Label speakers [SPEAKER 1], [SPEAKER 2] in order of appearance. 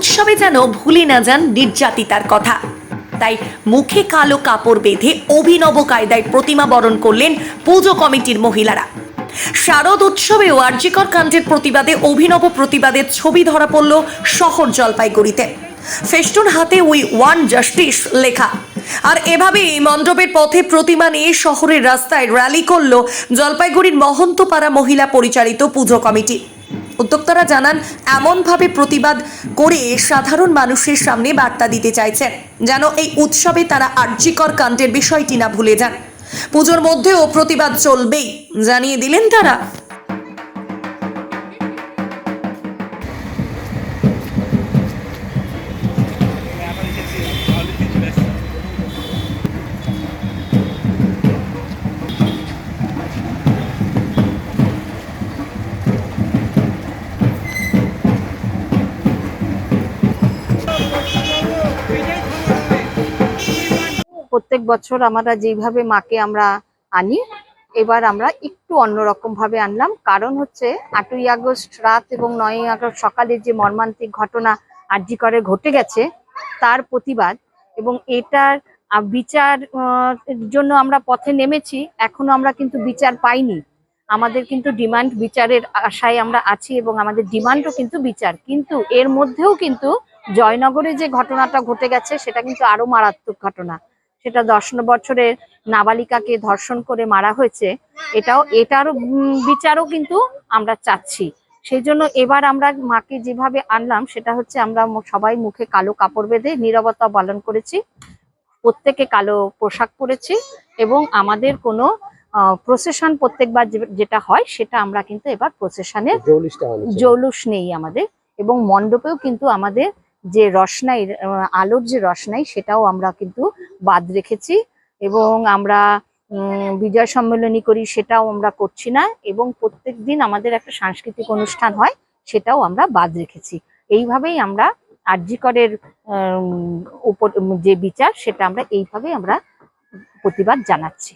[SPEAKER 1] উৎসবে যেন ভুলে না যান নির্যাতিতার কথা। তাই মুখে কালো কাপড় বেঁধে অভিনব কায়দায় প্রতিমা বরণ করলেন পুজো কমিটির মহিলারা। শারদ উৎসবেও আর্যিকর কাণ্ডের প্রতিবাদে অভিনব প্রতিবাদের ছবি ধরা পড়ল শহর জলপাইগুড়িতে। ফেস্টুন হাতে উই ওয়ান জাস্টিস লেখা। আর এভাবেই মণ্ডপের পথে প্রতিমা নিয়ে শহরের রাস্তায় র্যালি করল জলপাইগুড়ির মহন্তপাড়া মহিলা পরিচালিত পুজো কমিটি। উদ্যোক্তারা জানান, এমনভাবে প্রতিবাদ করে সাধারণ মানুষের সামনে বার্তা দিতে চাইছেন, যেন এই উৎসবে তারা আর্যিকর কাণ্ডের বিষয়টি না ভুলে যান। পুজোর মধ্যেও প্রতিবাদ চলবেই, জানিয়ে দিলেন তারা।
[SPEAKER 2] প্রত্যেক বছর আমরা যেইভাবে মাকে আমরা আনি, এবার আমরা একটু অন্যরকম ভাবে আনলাম। কারণ হচ্ছে আটই আগস্ট রাত এবং নয়ই আগস্ট সকালে যে মর্মান্তিক ঘটনা আরজি করে ঘটে গেছে, তার প্রতিবাদ এবং এটার বিচার জন্য আমরা পথে নেমেছি, এখনও আমরা কিন্তু বিচার পাইনি। আমাদের কিন্তু ডিমান্ড বিচারের আশায় আমরা আছি এবং আমাদের ডিমান্ডও কিন্তু বিচার। কিন্তু এর মধ্যেও কিন্তু জয়নগরে যে ঘটনাটা ঘটে গেছে, সেটা কিন্তু আরও মারাত্মক ঘটনা। সেটা দশ বছরের নাবালিকাকে ধর্ষণ করে মারা হয়েছে এটাও এটারও বিচারও কিন্তু আমরা চাচ্ছি। সেই জন্য এবার আমরা মাকে যেভাবে আনলাম সেটা হচ্ছে আমরা সবাই মুখে কালো কাপড় বেঁধে নীরবতা পালন করেছি প্রত্যেকে কালো পোশাক পরেছি এবং আমাদের কোনো প্রসেশন প্রত্যেকবার যেটা হয় সেটা আমরা কিন্তু এবার
[SPEAKER 3] প্রসেশনের
[SPEAKER 2] জৌলুস নেই আমাদের এবং মণ্ডপেও কিন্তু আমাদের যে রসনাই আলোর যে রসনাই সেটাও আমরা কিন্তু বাদ রেখেছি এবং আমরা বিজয় সম্মেলনী করি সেটাও আমরা করছি না এবং প্রত্যেক দিন আমাদের একটা সাংস্কৃতিক অনুষ্ঠান হয় সেটাও আমরা বাদ রেখেছি। এইভাবেই আমরা আরজিকরের উম, উপর যে বিচার সেটা আমরা এইভাবেই আমরা প্রতিবাদ জানাচ্ছি।